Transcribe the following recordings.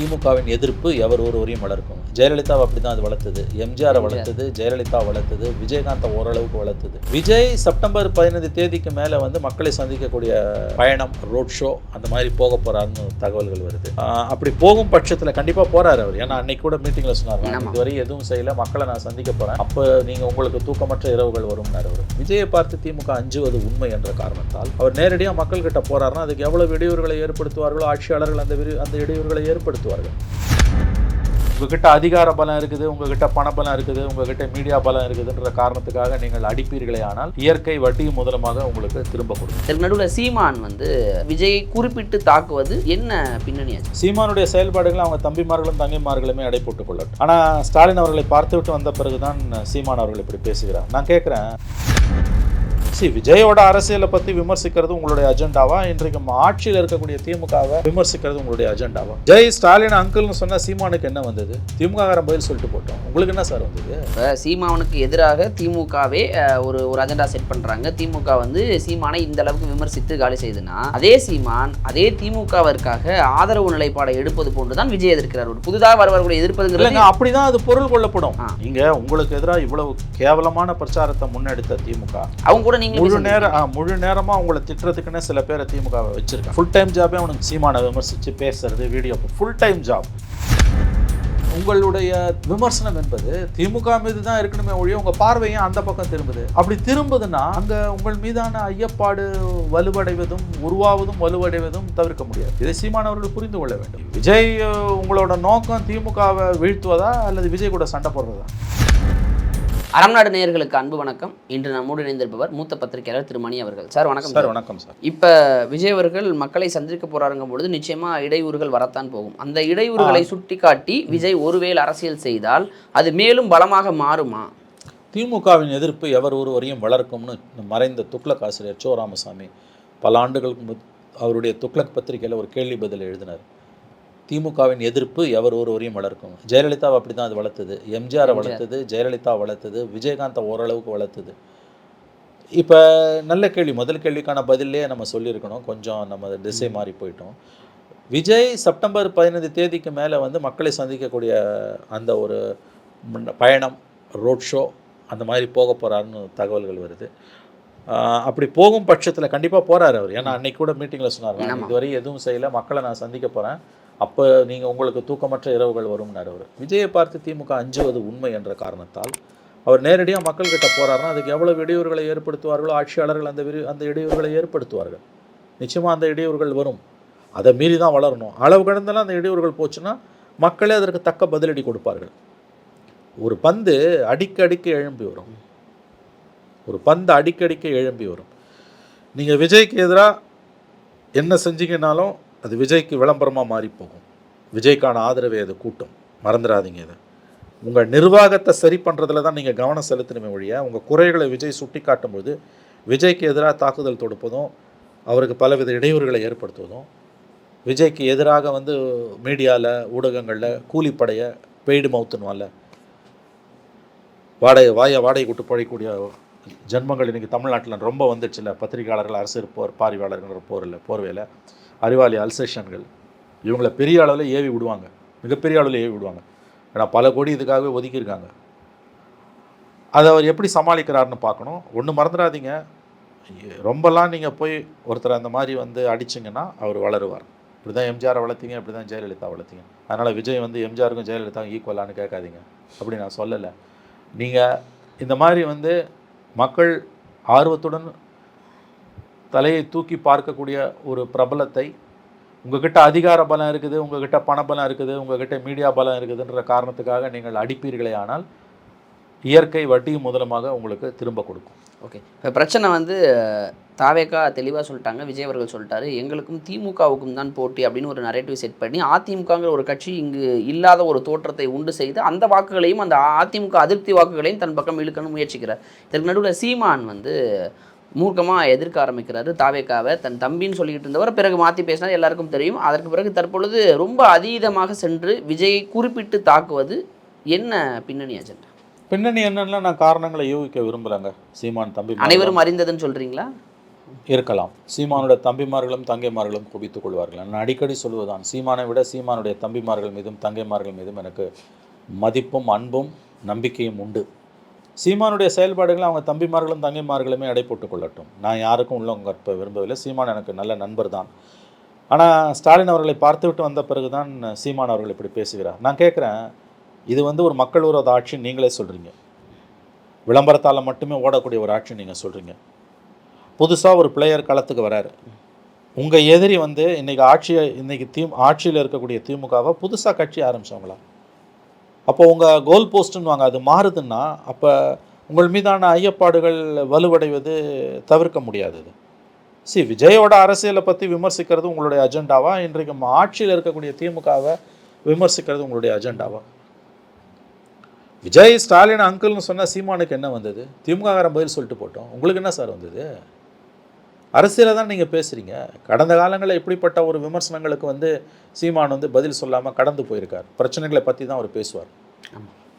திமுகவின் எதிர்ப்பு எவர் ஒருவரையும் வளர்க்கும். ஜெயலலிதாவை அப்படி தான் அது வளர்த்தது. எம்ஜிஆரை வளர்த்தது ஜெயலலிதா வளர்த்தது விஜயகாந்தை ஓரளவுக்கு வளர்த்தது. விஜய் செப்டம்பர் பதினைந்து தேதிக்கு மேலே வந்து மக்களை சந்திக்கக்கூடிய பயணம் ரோட் ஷோ அந்த மாதிரி போக போறாருன்னு தகவல்கள் வருது. அப்படி போகும் பட்சத்தில் கண்டிப்பாக போறாரு அவர். ஏன்னா அன்னைக்கு கூட மீட்டிங்கில் சொன்னார். இதுவரை எதுவும் செய்யல. மக்களை நான் சந்திக்க போறேன். அப்போ நீங்க உங்களுக்கு தூக்கமற்ற இரவுகள் வரும்னாரு அவர். விஜயை பார்த்து திமுக அஞ்சுவது உண்மை என்ற காரணத்தால் அவர் நேரடியாக மக்கள்கிட்ட போறாருன்னா அதுக்கு எவ்வளவு இடையூறுகளை ஏற்படுத்துவார்களோ ஆட்சியாளர்கள் அந்த அந்த இடையூறுகளை ஏற்படுத்துவார்கள் உங்ககிட்ட அதிகார பலம் இருக்குது உங்ககிட்ட பண பலம் இருக்குது உங்ககிட்ட மீடியா பலம் இருக்குதுன்ற காரணத்துக்காக நீங்கள் அடிப்பீர்களே ஆனால் இயற்கை வட்டியும் முதலமாக உங்களுக்கு திரும்ப கொடுக்கும் இதற்கு நடுவில் சீமான் வந்து விஜயை குறிப்பிட்டு தாக்குவது என்ன பின்னணி சீமானுடைய செயல்பாடுகளை அவங்க தம்பிமார்களும் தங்கைமார்களுமே அடை போட்டுக் கொள்ளட்டும். ஆனா ஸ்டாலின் அவர்களை பார்த்துவிட்டு வந்த பிறகுதான் சீமான் அவர்கள் இப்படி பேசுகிறார். நான் கேட்கிறேன் சி விஜயோட அரசியலை பத்தி விமர்சிக்கிறது உங்களுடைய அஜெண்டாவா? இன்றைக்கு ஆட்சியில் இருக்கக்கூடிய திமுகவை விமர்சிக்கிறது உங்களுடைய அஜெண்டாவா? ஜெய் ஸ்டாலின் அங்கிள்னு சொன்னா சீமானுக்கு என்ன வந்தது? திமுக பதில் சொல்லிட்டு போட்டோம். உங்களுக்கு என்ன சார் வந்தது? சீமானுக்கு எதிராக திமுகவே ஒரு ஒரு அஜெண்டா செட் பண்றாங்க. திமுக வந்து சீமானை இந்த அளவுக்கு விமர்சித்து காலி செய்யுதுன்னா அதே சீமான் அதே திமுகவிற்காக ஆதரவு நிலைப்பாடை எடுப்பது போன்றுதான் விஜய் எதிர்க்கிறார். ஒரு புதிதாக வருவர்களை எதிர்ப்பதுங்கிறது அப்படிதான் அது பொருள் கொள்ளப்படும். ஆ. நீங்க உங்களுக்கு எதிராக இவ்வளவு கேவலமான பிரச்சாரத்தை முன்னெடுத்த திமுக. அவங்க கூட நீங்களும் முழு. நேரம் முழு நேரமா உங்களை திட்டுறதுக்குன்னு சில பேரை திமுக வச்சிருக்காங்க. ஃபுல் டைம் ஜாபே அவனுக்கு சீமானை விமர்சிச்சு பேசுறது வீடியோ ஃபுல் டைம் ஜாப் உங்களுடைய விமர்சனம் என்பது திமுக மீது தான் இருக்கணுமே ஒழிய உங்க பார்வையும் அந்த பக்கம் திரும்புது. அப்படி திரும்புதுன்னா அங்க உங்கள் மீதான ஐயப்பாடு வலுவடைவதும் உருவாவதும் வலுவடைவதும் தவிர்க்க முடியாது. இதை சீமானவர்கள் புரிந்து கொள்ள வேண்டும். விஜய் உங்களோட நோக்கம் திமுகவை வீழ்த்துவதா அல்லது விஜய் கூட சண்டை போடுறதா? அறம்நாடு நேயர்களுக்கு அன்பு வணக்கம். இன்று நம்மோடு இணைந்திருப்பவர் மூத்த பத்திரிகையாளர் திரு மணி அவர்கள். சார் வணக்கம் சார் வணக்கம் சார். இப்ப விஜய் அவர்கள் மக்களை சந்திக்க போறாருங்கும் பொழுது நிச்சயமா இடையூறுகள் வரத்தான் போகும். அந்த இடையூறுகளை சுட்டிக்காட்டி விஜய் ஒருவேளை அரசியல் செய்தால் அது மேலும் பலமாக மாறுமா? திமுகவின் எதிர்ப்பு எவர் ஒருவரையும் வளர்க்கும்னு மறைந்த துக்ளக் ஆசிரியர் சோ ராமசாமி பல ஆண்டுகளுக்கு அவருடைய துக்ளக் பத்திரிகையில் ஒரு கேள்வி பதில் எழுதினார். திமுகவின் எதிர்ப்பு எவர் ஒருவரையும் வளர்க்கும். ஜெயலலிதாவை அப்படி தான் அது வளர்த்தது. எம்ஜிஆரை வளர்த்தது ஜெயலலிதா வளர்த்தது விஜயகாந்தை ஓரளவுக்கு வளர்த்தது. இப்போ நல்ல கேள்வி முதல் கேள்விக்கான பதிலே நம்ம சொல்லியிருக்கணும். கொஞ்சம் நம்ம திசை மாறி போயிட்டோம். விஜய் செப்டம்பர் பதினைந்து தேதிக்கு மேலே வந்து மக்களை சந்திக்கக்கூடிய அந்த ஒரு பயணம் ரோட் ஷோ அந்த மாதிரி போக போகிறாருன்னு தகவல்கள் வருது. அப்படி போகும் பட்சத்தில் கண்டிப்பாக போகிறாரு அவர். ஏன்னா அன்னைக்கு கூட மீட்டிங்கில் சொன்னார். இதுவரை எதுவும் செய்யல. மக்களை நான் சந்திக்க போகிறேன் அப்போ நீங்கள் உங்களுக்கு தூக்கமற்ற இரவுகள் வரும்னார் அவர் விஜயை பார்த்து திமுக அஞ்சுவது உண்மை என்ற காரணத்தால் அவர் நேரடியாக மக்கள்கிட்ட போறாருன்னா அதுக்கு எவ்வளோ இடையூறுகளை ஏற்படுத்துவார்களோ ஆட்சியாளர்கள் அந்த விரி அந்த இடையூறுகளை ஏற்படுத்துவார்கள். நிச்சயமாக அந்த இடையூறுகள் வரும். அதை மீறி தான் வளரணும். அளவு கடந்தெல்லாம் அந்த இடையூறுகள் போச்சுன்னா மக்களே அதற்கு தக்க பதிலடி கொடுப்பார்கள். ஒரு பந்து அடிக்கடிக்க எழும்பி வரும். ஒரு பந்து அடிக்கடிக்க எழும்பி வரும். நீங்கள் விஜய்க்கு எதிராக என்ன செஞ்சீங்கன்னாலும் அது விஜய்க்கு விளம்பரமாக மாறி போகும் விஜய்க்கான ஆதரவை அது கூட்டும். மறந்துடாதீங்க இதை. உங்கள் நிர்வாகத்தை சரி பண்ணுறதுல தான் நீங்கள் கவனம் செலுத்தணுமே ஒழிய உங்கள் குறைகளை விஜய் சுட்டி காட்டும்போது விஜய்க்கு எதிராக தாக்குதல் தொடுப்பதும் அவருக்கு பலவித இடையூறுகளை ஏற்படுத்துவதும் விஜய்க்கு எதிராக வந்து மீடியாவில் ஊடகங்களில் கூலிப்படையை பெய்டு மவுத்துனுவால வாடகை வாயை வாடகை கூட்டு பழையக்கூடிய ஜென்மங்கள் இன்றைக்கி தமிழ்நாட்டில் ரொம்ப வந்துச்சுல பத்திரிகையாளர்கள் அரசு போர் பார்வையாளர்கள் போரில் போர்வையில். அறிவாளி அல்சேஷன்கள் இவங்களை பெரிய அளவில் ஏவி விடுவாங்க. மிகப்பெரிய அளவில் ஏவி விடுவாங்க. ஏன்னா பல கோடி இதுக்காகவே ஒதுக்கியிருக்காங்க. அதை அவர் எப்படி சமாளிக்கிறாருன்னு பார்க்கணும். ஒன்று மறந்துடாதீங்க. ரொம்பலாம் நீங்கள் போய் ஒருத்தர் அந்த மாதிரி வந்து அடிச்சிங்கன்னா அவர் வளருவார். இப்படி தான் எம்ஜிஆரை வளர்த்தீங்க இப்படி தான் ஜெயலலிதா வளர்த்தீங்க. அதனால் விஜய் வந்து எம்ஜிஆருக்கும் ஜெயலலிதாவும் ஈக்குவலான்னு கேட்காதீங்க. அப்படி நான் சொல்லலை. நீங்கள் இந்த மாதிரி வந்து மக்கள் ஆர்வத்துடன் தலையை தூக்கி பார்க்கக்கூடிய ஒரு பிரபலத்தை உங்ககிட்ட அதிகார பலம் இருக்குது உங்ககிட்ட பணபலம் இருக்குது உங்ககிட்ட மீடியா பலம் இருக்குதுன்ற காரணத்துக்காக நீங்கள் அடிப்பீர்களே ஆனால் இயற்கை வட்டியும் முதலமாக உங்களுக்கு திரும்ப கொடுக்கும். ஓகே. இப்போ பிரச்சனை வந்து தாவேக்கா தெளிவாக சொல்லிட்டாங்க விஜய் அவர்கள் சொல்லிட்டாரு. எங்களுக்கும் திமுகவுக்கும் தான் போட்டி அப்படின்னு ஒரு நரேட்டிவ் செட் பண்ணி அதிமுகங்கிற ஒரு கட்சி இங்கு இல்லாத ஒரு தோற்றத்தை உண்டு செய்து அந்த வாக்குகளையும் அந்த அதிமுக அதிருப்தி வாக்குகளையும் தன் பக்கம் இழுக்கணும் முயற்சிக்கிறார். இதற்கு நடுவில் சீமான் வந்து மூர்க்கமாக எதிர்க்க ஆரம்பிக்கிறாரு தாவேக்காவை. தன் தம்பின்னு சொல்லிக்கிட்டு இருந்தவர் பிறகு மாற்றி பேசினா எல்லாருக்கும் தெரியும். அதற்கு பிறகு தற்பொழுது ரொம்ப அதீதமாக சென்று விஜயை குறிப்பிட்டு தாக்குவது என்ன பின்னணி அஜெண்டா? பின்னணி என்னன்னா நான் காரணங்களை யூகிக்க விரும்பலைங்க சீமான் தம்பி அனைவரும் அறிந்ததுன்னு சொல்கிறீங்களா இருக்கலாம். சீமானுடைய தம்பிமார்களும் தங்கைமார்களும் குவித்துக் கொள்வார்கள் நான் அடிக்கடி சொல்வதுதான் சீமானை விட சீமானுடைய தம்பிமார்கள் மீதும் தங்கைமார்கள் மீதும் எனக்கு மதிப்பும் அன்பும் நம்பிக்கையும் உண்டு. சீமானுடைய செயல்பாடுகளை அவங்க தம்பிமார்களும் தங்கைமார்களுமே அடைப்போட்டுக் கொள்ளட்டும். நான் யாருக்கும் உள்ளவங்க கற்ப விரும்பவில்லை. சீமான் எனக்கு நல்ல நண்பர் தான். ஆனால் ஸ்டாலின் அவர்களை பார்த்துவிட்டு வந்த பிறகு தான் சீமான் அவர்கள் இப்படி பேசுகிறார். நான் கேட்குறேன் இது வந்து ஒரு மக்கள் விரோத ஆட்சி நீங்களே சொல்கிறீங்க விளம்பரத்தால் மட்டுமே ஓடக்கூடிய ஒரு ஆட்சி நீங்கள் சொல்கிறீங்க புதுசாக ஒரு பிளேயர் களத்துக்கு வராரு. உங்கள் எதிரி வந்து இன்றைக்கி ஆட்சியை இன்றைக்கி தீ ஆட்சியில் இருக்கக்கூடிய திமுகவை புதுசாக கட்சி ஆரம்பிச்சவங்களா? அப்போ உங்கள் கோல் போஸ்ட்டுன்னு வாங்க அது மாறுதுன்னா அப்போ உங்கள் மீதான ஐயப்பாடுகள் வலுவடைவது தவிர்க்க முடியாதது சி விஜயோட அரசியலை பற்றி விமர்சிக்கிறது உங்களுடைய அஜெண்டாவா? இன்றைக்கு ஆட்சியில் இருக்கக்கூடிய திமுகவை விமர்சிக்கிறது உங்களுடைய அஜெண்டாவா? விஜய் ஸ்டாலின் அங்கிள்னு சொன்னால் சீமானுக்கு என்ன வந்தது? திமுககாரன் பதில் சொல்லிட்டு போட்டோம். உங்களுக்கு என்ன சார் வந்தது? அரசியலை தான் நீங்கள் பேசுகிறீங்க கடந்த காலங்களில் இப்படிப்பட்ட ஒரு விமர்சனங்களுக்கு வந்து சீமான் வந்து பதில் சொல்லாமல் கடந்து போயிருக்கார். பிரச்சனைகளை பற்றி தான் அவர் பேசுவார்.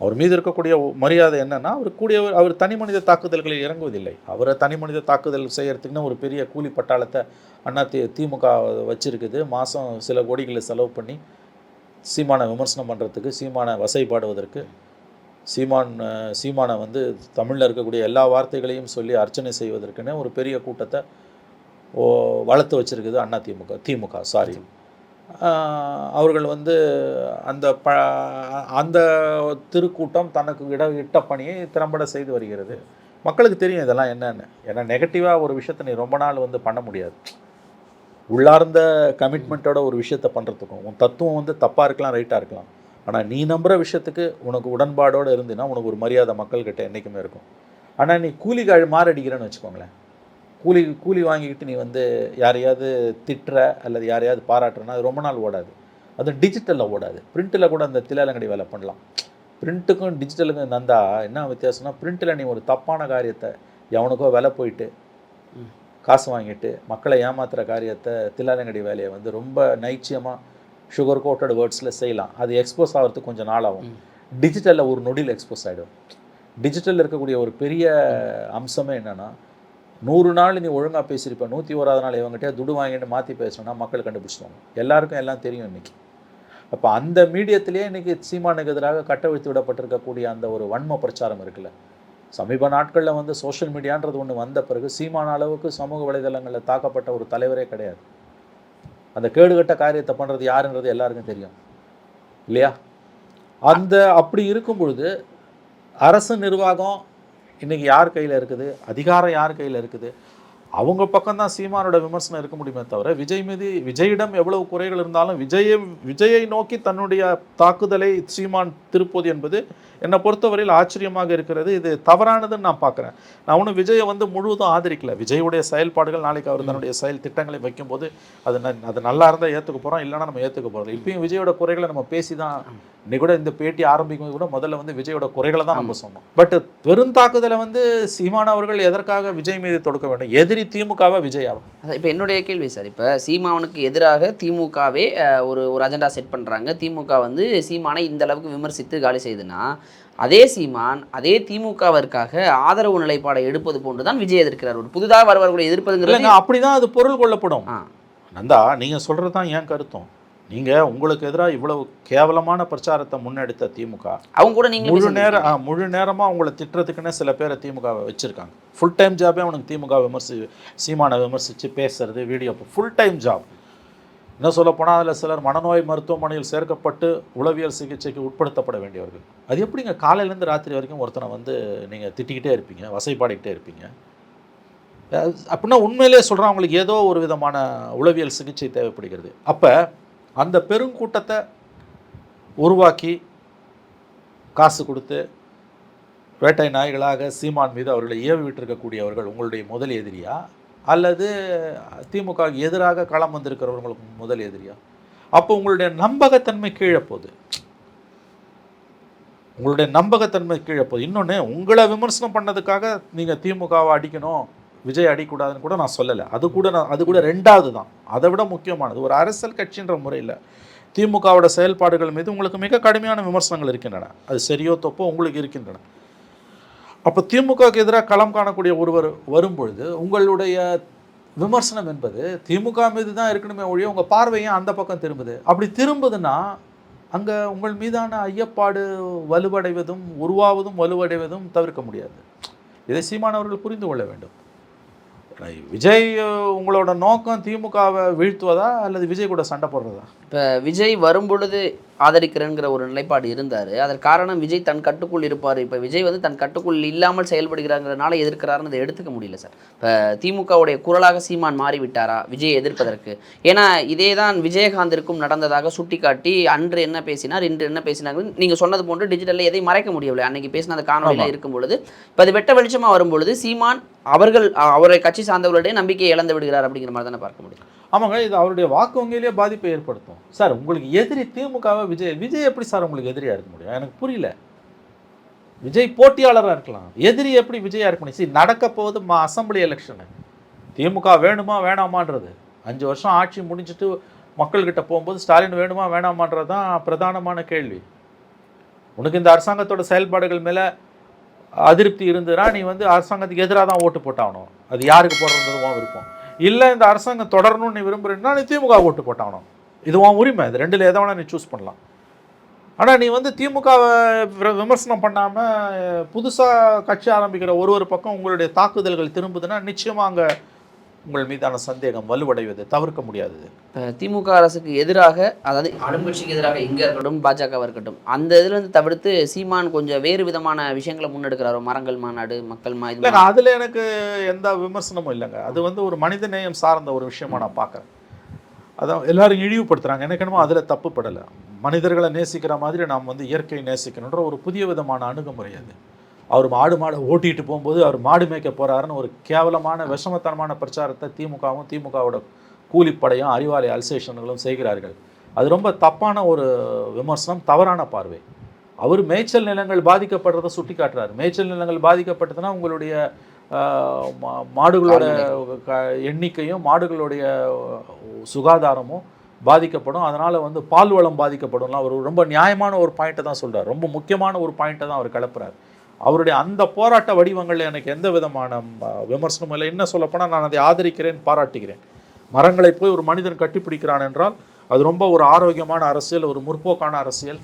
அவர் மீது இருக்கக்கூடிய மரியாதை என்னன்னா அவர் கூடிய அவர் தனி மனித தாக்குதல்களில் இறங்குவதில்லை. அவரை தனி மனித தாக்குதல் செய்யறதுக்குன்னு ஒரு பெரிய கூலி பட்டாளத்தை அண்ணா தி திமுக வச்சிருக்குது. மாதம் சில கோடிகளை செலவு பண்ணி சீமானை விமர்சனம் பண்ணுறதுக்கு சீமானை வசைப்பாடுவதற்கு சீமான் சீமானை வந்து தமிழில் இருக்கக்கூடிய எல்லா வார்த்தைகளையும் சொல்லி அர்ச்சனை செய்வதற்குன்னு ஒரு பெரிய கூட்டத்தை வளர்த்து வச்சுருக்குது அண்ணா திமுக திமுக சாரி அவர்கள் வந்து அந்த ப அந்த திருக்கூட்டம் தனக்கு இட இட்ட பணியை திறம்பட செய்து வருகிறது. மக்களுக்கு தெரியும் இதெல்லாம் என்னன்னு. ஏன்னா நெகட்டிவாக ஒரு விஷயத்தை நீ ரொம்ப நாள் வந்து பண்ண முடியாது. உள்ளார்ந்த கமிட்மெண்ட்டோட ஒரு விஷயத்த பண்ணுறதுக்கும் உன் தத்துவம் வந்து தப்பாக இருக்கலாம் ரைட்டாக இருக்கலாம். ஆனால் நீ நம்புகிற விஷயத்துக்கு உனக்கு உடன்பாடோடு இருந்தீன்னா உனக்கு ஒரு மரியாதை மக்கள்கிட்ட என்றைக்குமே இருக்கும். ஆனால் நீ கூலி மாறடிக்கிறேன்னு வச்சுக்கோங்களேன். கூலி கூலி வாங்கிக்கிட்டு நீ வந்து யாரையாவது திட்டுற அல்லது யாரையாவது பாராட்டுறனா அது ரொம்ப நாள் ஓடாது. அது டிஜிட்டலில் ஓடாது. பிரிண்ட்டில் கூட அந்த தில்லாலங்கடி வேலை பண்ணலாம். பிரிண்ட்டுக்கும் டிஜிட்டலுக்கும் நந்தா என்ன வித்தியாசம்னா பிரிண்ட்டில் நீ ஒரு தப்பான காரியத்தை எவனுக்கோ விலை போயிட்டு. காசு வாங்கிட்டு மக்களை ஏமாத்துற காரியத்தை தில்லாலங்கடி வேலையை வந்து ரொம்ப நைச்சியமாக சுகர் கோட்டட் வேர்ட்ஸில் செய்யலாம். அது எக்ஸ்போஸ் ஆகிறதுக்கு கொஞ்சம் நாள் ஆகும். டிஜிட்டலில் ஒரு நொடியில் எக்ஸ்போஸ் ஆகிடும் டிஜிட்டலில் இருக்கக்கூடிய ஒரு பெரிய அம்சமே என்னென்னா நூறு நாள் நீ ஒழுங்காக பேசியிருப்ப நூற்றி ஓராது நாள் இவங்ககிட்ட துடு வாங்கிட்டு மாற்றி பேசணும்னா மக்கள் கண்டுபிடிச்சிடுவாங்க. எல்லாருக்கும் எல்லாம் தெரியும் இன்னைக்கு. அப்போ அந்த மீடியத்திலே இன்னைக்கு சீமானுக்கு எதிராக கட்டவிழ்த்து விடப்பட்டிருக்கக்கூடிய அந்த ஒரு வன்ம பிரச்சாரம் இருக்குல்ல. சமீப நாட்களில் வந்து சோஷியல் மீடியான்றது ஒன்று வந்த பிறகு சீமான அளவுக்கு சமூக வலைதளங்களில் தாக்கப்பட்ட ஒரு தலைவரே கிடையாது. அந்த கேடுகட்ட காரியத்தை பண்ணுறது யாருன்றது எல்லாருக்கும் தெரியும். இல்லையா? அந்த அப்படி இருக்கும் பொழுது அரசு நிர்வாகம் இன்னைக்கு யார் கையில் இருக்குது? அதிகாரம் யார் கையில் இருக்குது? அவங்க பக்கம்தான் சீமானோட விமர்சனம் இருக்க முடியுமே தவிர விஜய் மீது விஜயிடம் எவ்வளவு குறைகள் இருந்தாலும் விஜயை விஜயை நோக்கி தன்னுடைய தாக்குதலை சீமான் திருப்பது என்பது என்னை பொறுத்தவரையில் ஆச்சரியமாக இருக்கிறது. இது தவறானதுன்னு நான் பார்க்குறேன். நான் ஒன்றும் விஜயை வந்து முழுவதும் ஆதரிக்கல. விஜயுடைய செயல்பாடுகள் நாளைக்கு அவர் தன்னுடைய செயல் திட்டங்களை வைக்கும்போது அது ந- அது நல்லா இருந்தால் ஏற்றுக்க போகிறோம் இல்லைன்னா நம்ம ஏற்றுக்க போகிறோம் இப்பயும் விஜயோட குறைகளை நம்ம பேசி தான் இன்னைக்கு கூட இந்த பேட்டி ஆரம்பிக்கும் போது கூட முதல்ல வந்து விஜயோட குறைகளை தான் நம்ம சொன்னோம். பட் பெருந்தாக்குதலை வந்து சீமான் அவர்கள் எதற்காக விஜய் மீது தொடுக்க வேண்டும்? எதிரி திமுகவா விஜயாவா அதான் இப்போ என்னுடைய கேள்வி சார். இப்போ சீமானுக்கு எதிராக திமுகவே ஒரு ஒரு அஜெண்டா செட் பண்ணுறாங்க திமுக வந்து சீமானை இந்த அளவுக்கு விமர்சித்து காலி செய்யுதுன்னா அதே சீமான் அதே திமுகவிற்காக ஆதரவு நிலைப்பாடை எடுப்பது போன்று தான் விஜய் எதிர்க்கிறார். ஒரு புதிதாக வருவர்களை எதிர்ப்பதுங்கிறது அப்படிதான் அது பொருள் கொள்ளப்படும். நந்தா நீங்க சொல்றது தான் ஏன் கருத்தம்? நீங்க உங்களுக்கு எதிராக இவ்வளவு கேவலமான பிரச்சாரத்தை முன்னெடுத்த திமுக. அவங்க கூட நீங்களும் முழு நேரம் முழு நேரமா உங்களை திட்டுறதுக்குன்னே சில பேரை திமுக வச்சிருக்காங்க. ஃபுல் டைம் ஜாபே அவனுக்கு திமுக விமர்சி சீமானை விமர்சித்து பேசுறது வீடியோ ஃபுல் டைம் ஜாப் என்ன சொல்லப்போனால் அதில் சிலர் மனநோய் மருத்துவமனையில் சேர்க்கப்பட்டு உளவியல் சிகிச்சைக்கு உட்படுத்தப்பட வேண்டியவர்கள். அது எப்படிங்க? காலையிலேருந்து ராத்திரி வரைக்கும் ஒருத்தனை வந்து நீங்கள் திட்டிக்கிட்டே இருப்பீங்க வசைப்பாடிக்கிட்டே இருப்பீங்க. அப்படின்னா உண்மையிலே சொல்கிறேன் அவங்களுக்கு ஏதோ ஒரு விதமான உளவியல் சிகிச்சை தேவைப்படுகிறது. அப்போ அந்த பெருங்கூட்டத்தை உருவாக்கி காசு கொடுத்து வேட்டை நாய்களாக சீமான் மீது அவர்களை ஏவி விட்டிருக்கக்கூடியவர்கள் உங்களுடைய முதல் எதிரியாக அல்லது திமுக எதிராக களம் வந்திருக்கிறவங்களுக்கு முதல் எதிரியா? அப்போ உங்களுடைய நம்பகத்தன்மை கீழே போகுது. உங்களுடைய நம்பகத்தன்மை கீழே போகுது. இன்னொன்று உங்களை விமர்சனம் பண்ணதுக்காக நீங்கள் திமுகவை அடிக்கணும் விஜய் அடிக்கூடாதுன்னு கூட நான் சொல்லலை. அது கூட நான் அது கூட ரெண்டாவது தான். அதை விட முக்கியமானது. ஒரு அரசியல் கட்சின்ற முறையில் திமுகவோட செயல்பாடுகள் மீது உங்களுக்கு மிக கடுமையான விமர்சனங்கள் இருக்கின்றன. அது சரியோ தப்போ உங்களுக்கு இருக்கின்றன. அப்போ திமுகவுக்கு எதிராக களம் காணக்கூடிய ஒருவர் வரும்பொழுது உங்களுடைய விமர்சனம் என்பது திமுக மீது தான் இருக்கணுமே ஒழிய உங்கள் பார்வையும் அந்த பக்கம் திரும்புது? அப்படி திரும்புதுன்னா அங்கே உங்கள் மீதான ஐயப்பாடு வலுவடைவதும் உருவாவதும் வலுவடைவதும் தவிர்க்க முடியாது. இதை சீமானவர்கள் புரிந்து கொள்ள வேண்டும். விஜய் உங்களோட நோக்கம் திமுகவை வீழ்த்துவதா அல்லது விஜய் கூட சண்டை போடுறதா? இப்போ விஜய் வரும்பொழுது ஆதரிக்கிறேங்கிற ஒரு நிலைப்பாடு இருந்தார். அதற்கு காரணம் விஜய் தன் கட்டுக்குள் இருப்பார். இப்போ விஜய் வந்து தன் கட்டுக்குள் இல்லாமல் செயல்படுகிறாங்கிறனால எதிர்க்கிறாருன்னு அதை எடுத்துக்க முடியல சார். இப்போ திமுகவுடைய குரலாக சீமான் மாறிவிட்டாரா விஜய் எதிர்ப்பதற்கு? ஏன்னா இதே தான் விஜயகாந்திற்கும் நடந்ததாக சுட்டிக்காட்டி அன்று என்ன பேசினார் இன்று என்ன பேசினாங்க நீங்கள் சொன்னது போன்று டிஜிட்டலில் எதையும் மறைக்க முடியவில்லை. அன்னைக்கு பேசின அந்த காணொலியில் இருக்கும் பொழுது. இப்போ அது வெட்ட வெளிச்சமாக வரும்பொழுது சீமான் அவர்கள் அவரை கட்சி சார்ந்தவர்களுடைய நம்பிக்கையை இழந்து விடுகிறார் அப்படிங்கிற மாதிரி தானே பார்க்க முடியும். ஆமாங்க இது அவருடைய வாக்கு வங்கியிலேயே பாதிப்பை ஏற்படுத்தும். சார் உங்களுக்கு எதிரி திமுகவை விஜய்? விஜய் எப்படி சார் உங்களுக்கு எதிரியாக இருக்க முடியும்? எனக்கு புரியல. விஜய் போட்டியாளராக இருக்கலாம். எதிரி எப்படி விஜயாக இருக்க முடியும்? சரி நடக்க போகுது மா அசம்பிளி எலெக்ஷனு திமுக வேணுமா வேணாமான்றது. அஞ்சு வருஷம் ஆட்சி முடிஞ்சிட்டு மக்கள்கிட்ட போகும்போது ஸ்டாலின் வேணுமா வேணாமான்றது தான் பிரதானமான கேள்வி. உனக்கு இந்த அரசாங்கத்தோட செயல்பாடுகள் மேலே அதிருப்தி இருந்ததுன்னா நீ வந்து அரசாங்கத்துக்கு எதிராக தான் ஓட்டு போட்டாகணும். அது யாருக்கு போடுறதுவும் விருப்பம். இல்லை இந்த அரசாங்கம் தொடரணும்னு நீ விரும்புகிறேன்னா நீ திமுக ஓட்டு போட்டாகணும். இது உன் உரிமை. இது ரெண்டில் எதை வேணால் நீ சூஸ் பண்ணலாம். ஆனால் நீ வந்து திமுகவை விமர்சனம் பண்ணாமல் புதுசாக கட்சி ஆரம்பிக்கிற ஒரு ஒரு பக்கம் உங்களுடைய தாக்குதல்கள் திரும்புதுன்னா நிச்சயமாக அங்கே உங்கள் மீதான சந்தேகம் வலுவடைவது தவிர்க்க முடியாதது. திமுக அரசுக்கு எதிராக அதாவது ஆளுங்கட்சிக்கு எதிராக இங்கே இருக்கட்டும் பாஜகவாக இருக்கட்டும் அந்த இதுலேருந்து தவிர்த்து சீமான் கொஞ்சம் வேறு விதமான விஷயங்களை முன்னெடுக்கிறாரோ? மரங்கள் மாநாடு மக்கள் மா இல்லைங்க அதில் எனக்கு எந்த விமர்சனமும் இல்லைங்க. அது வந்து ஒரு மனித நேயம் சார்ந்த ஒரு விஷயமா நான் பார்க்குறேன் அதான் எல்லாரும் இழிவுபடுத்துகிறாங்க எனக்கு என்னமோ அதில் தப்பு படலை. மனிதர்களை நேசிக்கிற மாதிரி நாம் வந்து இயற்கையை நேசிக்கணுன்ற ஒரு புதிய விதமான அணுகுமுறை அது. அவர் மாடு மாடை ஓட்டிட்டு போகும்போது அவர் மாடு மேய்க்க போகிறாருன்னு ஒரு கேவலமான விஷமத்தனமான பிரச்சாரத்தை திமுகவும் திமுகவோட கூலிப்படையும் அறிவாலி அல்சேஷன்களும் செய்கிறார்கள். அது ரொம்ப தப்பான ஒரு விமர்சனம் தவறான பார்வை. அவர் மேய்ச்சல் நிலங்கள் பாதிக்கப்படுறதை சுட்டி காட்டுறாரு மேய்ச்சல் நிலங்கள் பாதிக்கப்பட்டதுன்னா உங்களுடைய மா- மாடுகளோட க- எண்ணிக்கையும் மாடுகளுடைய சுகாதாரமும் பாதிக்கப்படும். அதனால் வந்து பால் வளம் பாதிக்கப்படும்லாம் அவர் ரொம்ப நியாயமான ஒரு பாயிண்ட்டை தான் சொல்கிறார் ரொம்ப முக்கியமான ஒரு பாயிண்ட்டை தான் அவர் கிளப்புறாரு. அவருடைய அந்த போராட்ட வடிவங்களில் எனக்கு எந்த விதமான விமர்சனமும் இல்லை. என்ன சொல்லப்போனால் நான் அதை ஆதரிக்கிறேன் பாராட்டுகிறேன். மரங்களை போய் ஒரு மனிதன் கட்டிப்பிடிக்கிறான் என்றால் அது ரொம்ப ஒரு ஆரோக்கியமான அரசியல் ஒரு முற்போக்கான அரசியல்.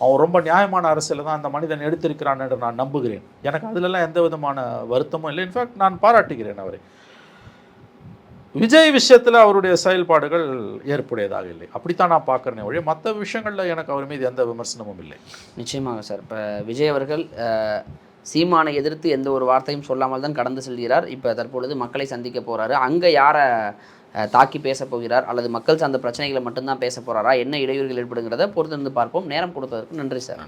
அவன் ரொம்ப நியாயமான அரசியலை தான் அந்த மனிதன் எடுத்திருக்கிறான் என்று நான் நம்புகிறேன். எனக்கு அதிலெல்லாம் எந்த விதமான வருத்தமும் இல்லை. இன்ஃபேக்ட் நான் பாராட்டுகிறேன் அவரை. விஜய் விஷயத்தில் அவருடைய செயல்பாடுகள் ஏற்புடையதாக இல்லை. அப்படித்தான் நான் பார்க்குறேனே ஒழிய மற்ற விஷயங்களில் எனக்கு அவர் மீது எந்த விமர்சனமும் இல்லை. நிச்சயமாக சார். இப்போ விஜய் அவர்கள் சீமானை எதிர்த்து எந்த ஒரு வார்த்தையும் சொல்லாமல் தான் கடந்து செல்கிறார். இப்போ தற்பொழுது மக்களை சந்திக்க போறாரு. அங்கே யாரை தாக்கி பேச போகிறார்? அல்லது மக்கள் சார்ந்த பிரச்சனைகளை மட்டும்தான் பேச போறாரா? என்ன இடையூறுகள் ஏற்படுங்கிறத பொறுத்திருந்து பார்ப்போம். நேரம் கொடுத்ததற்கு நன்றி சார்.